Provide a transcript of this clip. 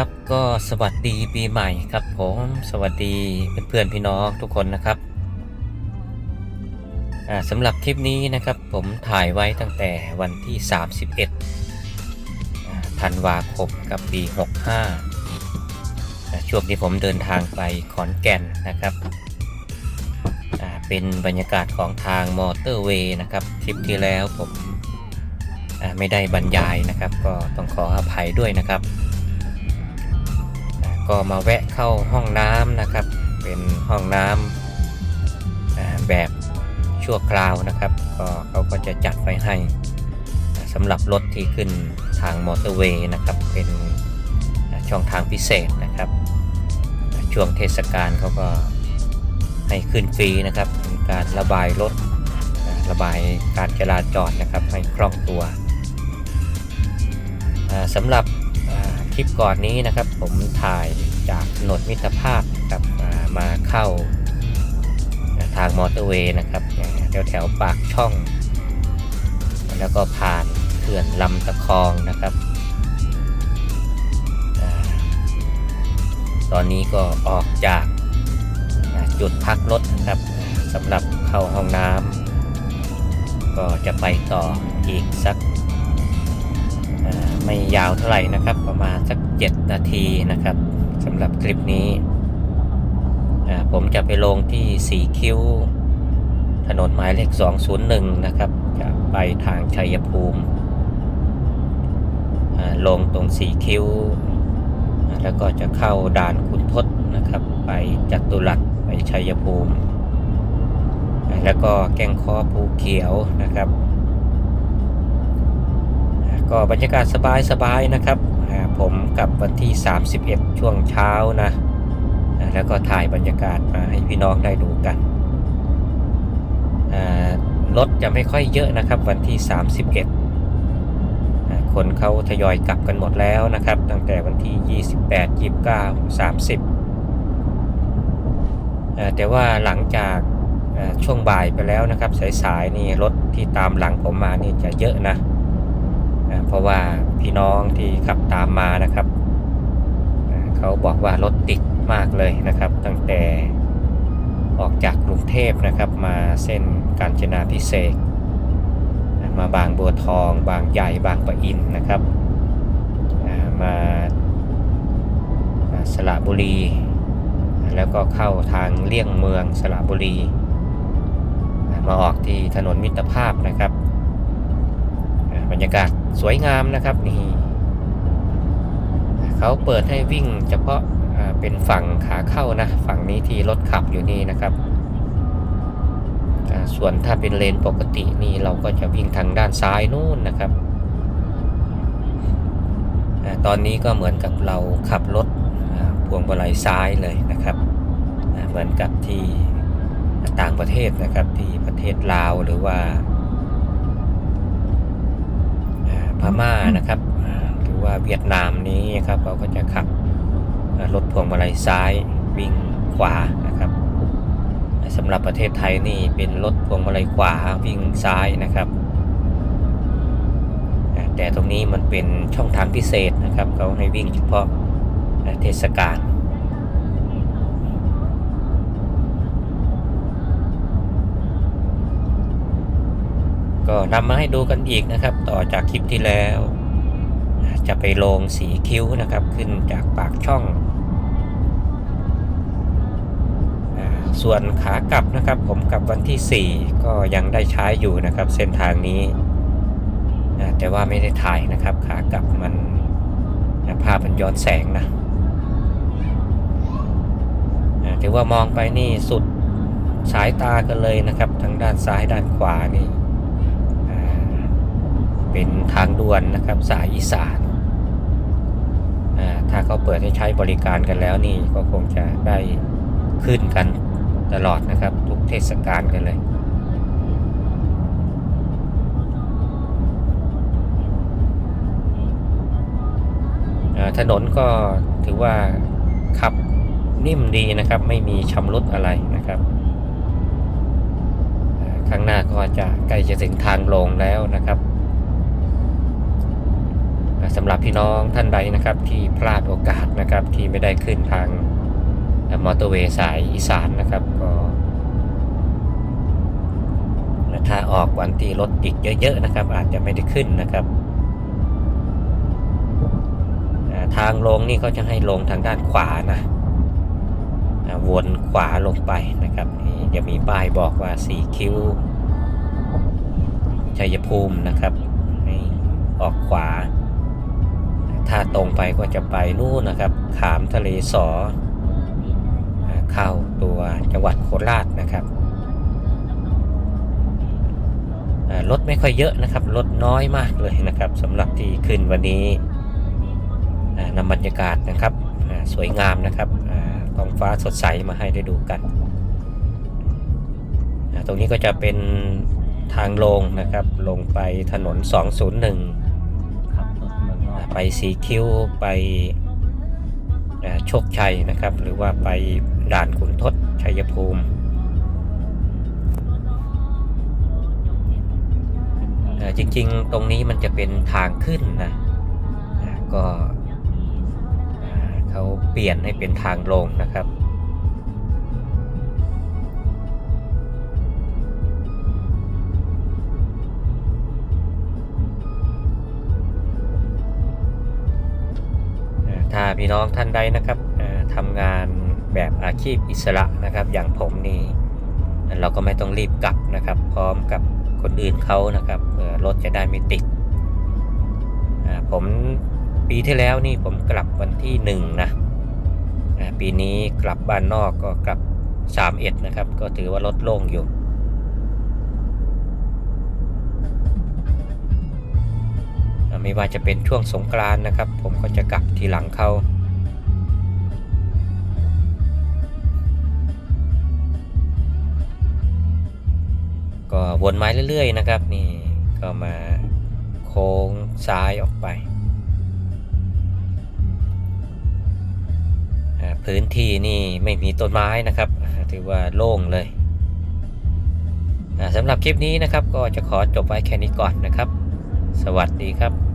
ครับก็สวัสดีปีใหม่ครับผมสวัสดีเพื่อนๆพี่น้องทุกคนนะครับสำหรับคลิปนี้นะครับผมถ่ายไว้ตั้งแต่วันที่ 31อ่าธันวาคมกับปี 65อ่าช่วงที่ผมเดินทางไปขอนแก่นนะครับเป็นบรรยากาศของทางมอเตอร์เวย์นะครับคลิปที่แล้วผมไม่ได้บรรยายนะครับ ก็ต้องขออภัยด้วยนะครับ ก็มาแวะเข้าห้องน้ำนะครับ เป็นห้องน้ำอ่าแบบชั่วคราวนะครับ ก็เขาก็จะจัดไว้ให้อ่าสำหรับรถที่ขึ้นทางมอเตอร์เวย์นะครับ เป็นช่องทางพิเศษนะครับ ช่วงเทศกาลเขาก็ให้ขึ้นฟรีนะครับเป็นการระบายรถระบายการจราจรนะครับให้คล่องตัวอ่าสำหรับ คลิปก่อนนี้นะครับ ผมถ่ายจากถนนมิตรภาพกับมาเข้าทางมอเตอร์เวย์นะครับแถวแถวปากช่อง แล้วก็ผ่านเขื่อนลำตะคองนะครับ ตอนนี้ก็ออกจากจุดพักรถนะครับสำหรับเข้าห้องน้ำก็จะไปต่ออีกสัก ไม่ยาวเท่าไหร่นะครับ ประมาณสัก 7 นาทีนะครับสำหรับคลิปนี้ ผมจะไปลงที่สีคิ้ว ถนนหมายเลข 201 นะครับ จะไปทางชัยภูมิ ลงตรงสีคิ้ว แล้วก็จะเข้าด่านคุณทศนะครับ ไปจัตุรัสไปชัยภูมิ แล้วก็แก้งข้อภูเขียวนะครับ ก็บรรยากาศสบายๆนะครับผมกับวันที่ 31 ช่วงเช้านะแล้วก็ถ่ายบรรยากาศมาให้พี่น้องได้ดูกันรถจะไม่ค่อยเยอะนะครับ วันที่ 31 คนเขาทยอยกลับกันหมดแล้วนะครับ ตั้งแต่วันที่ 28 29 30 แต่ว่าหลังจากช่วงบ่ายไปแล้วนะครับ สายๆนี่รถที่ตามหลังผมมานี่จะเยอะนะ เพราะว่าพี่น้องที่ขับตามมานะครับ เขาบอกว่ารถติดมากเลยนะครับ ตั้งแต่ออกจากกรุงเทพนะครับ มาเส้นกาญจนาพิเศษมาบางบัวทอง บางใหญ่บางปะอินนะครับมาสระบุรี แล้วก็เข้าทางเลี่ยงเมืองสระบุรี มาออกที่ถนนมิตรภาพนะครับ บรรยากาศสวยงามนะครับนี่เขาเปิดให้วิ่งเฉพาะเป็นฝั่งขาเข้านะฝั่งนี้ที่รถขับอยู่นี่นะครับ ส่วนถ้าเป็นเลนปกตินี่เราก็จะวิ่งทางด้านซ้ายนู่นนะครับ ตอนนี้ก็เหมือนกับเราขับรถพวงมาลัยซ้ายเลยนะครับ เหมือนกับที่ต่างประเทศนะครับที่ประเทศลาวหรือว่า พม่านะครับหรือว่าเวียดนามนี้นะครับเราก็จะขับรถพวงมาลัยซ้ายวิ่งขวานะครับสำหรับประเทศไทยนี่เป็นรถพวงมาลัยขวาวิ่งซ้ายนะครับแต่ตรงนี้มันเป็นช่องทางพิเศษนะครับเขาให้วิ่งเฉพาะเทศกาล ก็นำมาให้ดูกันอีกนะครับ ต่อจากคลิปที่แล้ว จะไปลงสีคิ้วนะครับ ขึ้นจากปากช่อง ส่วนขากลับนะครับ ผมกลับวันที่ 4 ก็ยังได้ใช้อยู่นะครับ เส้นทางนี้ แต่ว่าไม่ได้ถ่ายนะครับ ขากลับมันภาพมันย้อนแสงนะถือว่ามองไปนี่สุดสายตากันเลยนะครับ ทั้งด้านซ้ายด้านขวานี่ เป็นทางด่วนนะครับสายอีสานอ่าถ้าเขาเปิดให้ใช้บริการกันแล้วนี่ก็คงจะได้ขึ้นกันตลอดนะครับ ทุกเทศกาลกันเลยอ่าถนนก็ถือว่าขับนิ่มดีนะครับ ไม่มีชำรุดอะไรนะครับข้างหน้าก็จะใกล้จะถึงทางลงแล้วนะครับ สำหรับพี่น้องท่านใดนะครับที่พลาดโอกาสนะครับที่ไม่ได้ขึ้นทางมอเตอร์เวย์สายอีสานนะครับก็ถ้าออกวันที่รถติดเยอะ ๆ นะครับ อาจจะไม่ได้ขึ้นนะครับ ทางลงนี่เขาจะให้ลงทางด้านขวานะวนขวาลงไปนะครับนี่จะมีป้ายบอกว่าสีคิ้วชัยภูมินะครับ ให้ออกขวา ถ้าตรงไปก็จะไปนู่นนะครับ ขามทะเลสอเข้าตัวจังหวัดโคราชนะครับรถไม่ค่อยเยอะนะครับรถน้อยมากเลยนะครับสำหรับที่ขึ้นวันนี้นำบรรยากาศนะครับสวยงามนะครับท้องฟ้าสดใสมาให้ได้ดูกัน ตรงนี้ก็จะเป็นทางลงนะครับลงไปถนน 201 ไปสีคิ้วไปโชคชัยนะครับ หรือว่าไปด่านขุนทดชัยภูมิจริงๆ ตรงนี้มันจะเป็นทางขึ้นนะก็เขาเปลี่ยนให้เป็นทางลงนะครับ พี่น้องท่านใดนะครับทำงานแบบอาชีพอิสระนะครับ อย่างผมนี่เราก็ไม่ต้องรีบกลับนะครับ พร้อมกับคนอื่นเขานะครับรถจะได้ไม่ติดผมปีที่แล้วนี่ผมกลับวันที่หนึ่งนะปีนี้กลับบ้านนอกก็กลับสามเอ็ดนะครับ ก็ถือว่ารถโล่งอยู่ ไม่ว่าจะเป็นช่วงสงกรานนะครับ ผมก็จะกลับทีหลังเขาก็วนไมาเรื่อย ๆ นะครับ นี่ก็มาโค้งซ้ายออกไปพื้นที่นี่ไม่มีต้นไม้นะครับ ถือว่าโล่งเลยสำหรับคลิปนี้นะครับก็จะขอจบไว้แค่นี้ก่อนนะครับ สวัสดีครับ